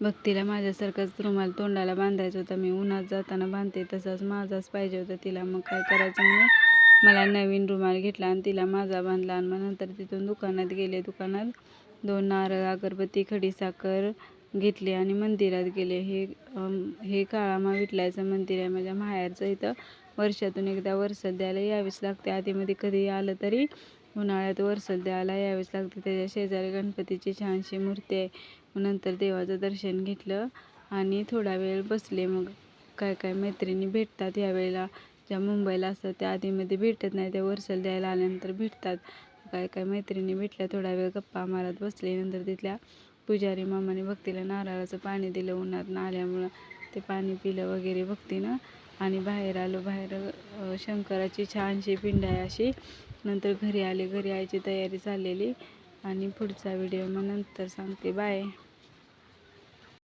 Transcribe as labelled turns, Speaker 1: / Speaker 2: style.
Speaker 1: भक्तीला माझ्यासारखाच रुमाल तोंडाला बांधायचा होता. मी उन्हात जाताना बांधते तसाच माझाच पाहिजे होता तिला. मग काय करायचं म्हणून मला नवीन रुमाल घेतला आणि तिला माझा बांधला आणि मग नंतर तिथून दुकानात गेले. दुकानात दोन नारळ अगरबत्ती खडीसाखर घेतली आणि मंदिरात गेले. हे हे काळामा विटलायचं मंदिर आहे. माझ्या माहेरचं इथं वर्षातून एकदा वर्ष द्यायला यावीच लागते. आधीमध्ये कधी आलं तरी उन्हाळ्यात वरसद द्यायला यावेच लागते त्याच्या शेजारी गणपतीची छानशी मूर्ती आहे. मग नंतर देवाचं दर्शन घेतलं आणि थोडा वेळ बसले. मग काय काय मैत्रिणी भेटतात यावेळेला. ज्या मुंबईला असतात त्या आधीमध्ये भेटत नाही त्या वरसल द्यायला आल्यानंतर भेटतात. काय काय मैत्रिणी भेटल्या थोडा वेळ गप्पा मारत बसले. नंतर तिथल्या पुजारी मामाने भक्तीला नारळाचं पाणी दिलं. उन्हात आल्यामुळं ते पाणी पिलं वगैरे भक्तीनं. आणि बाहेर आलो बाहेर शंकराची छानशी पिंड आहे अशी नंतर घरी आले घरी यायची तयारी झालेली. आणि पुढचा व्हिडिओ मग नंतर सांगते. बाय.